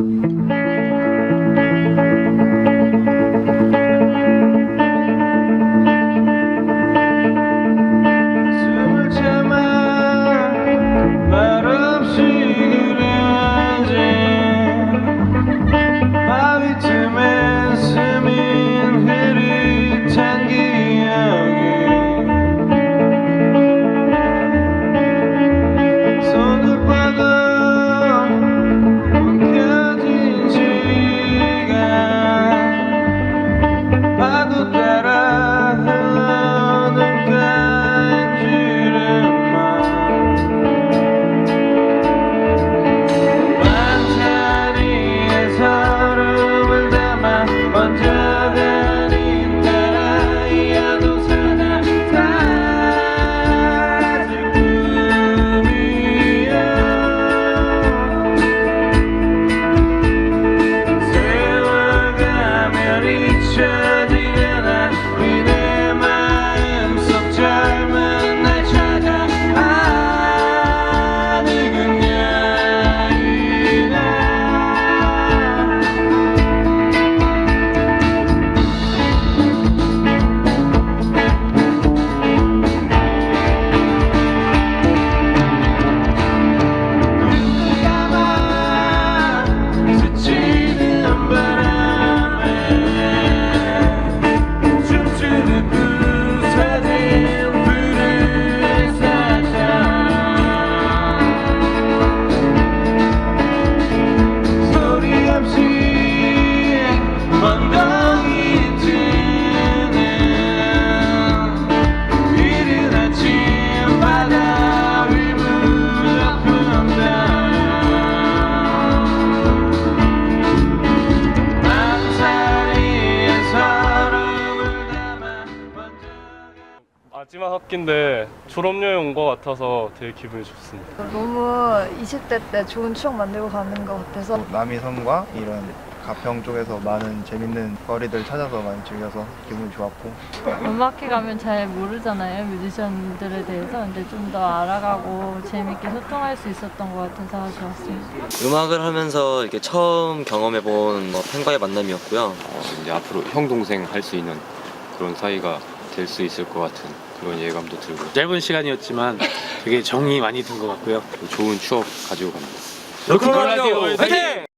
숨을 마지막 학기인데 졸업여행 온 것 같아서 되게 기분이 좋습니다. 너무 20대 때 좋은 추억 만들고 가는 것 같아서 남이섬과 이런 가평 쪽에서 많은 재밌는 거리들 찾아서 많이 즐겨서 기분이 좋았고 음악회 가면 잘 모르잖아요 뮤지션들에 대해서 근데 좀 더 알아가고 재밌게 소통할 수 있었던 것 같아서 좋았습니다. 음악을 하면서 이렇게 처음 경험해본 뭐 팬과의 만남이었고요. 어, 이제 앞으로 형 동생 할 수 있는 그런 사이가 될 수 있을 것 같은 그런 예감도 들고 짧은 시간이었지만 되게 정이 많이 든 것 같고요. 좋은 추억 가지고 갑니다. 로컬 라디오 화이팅!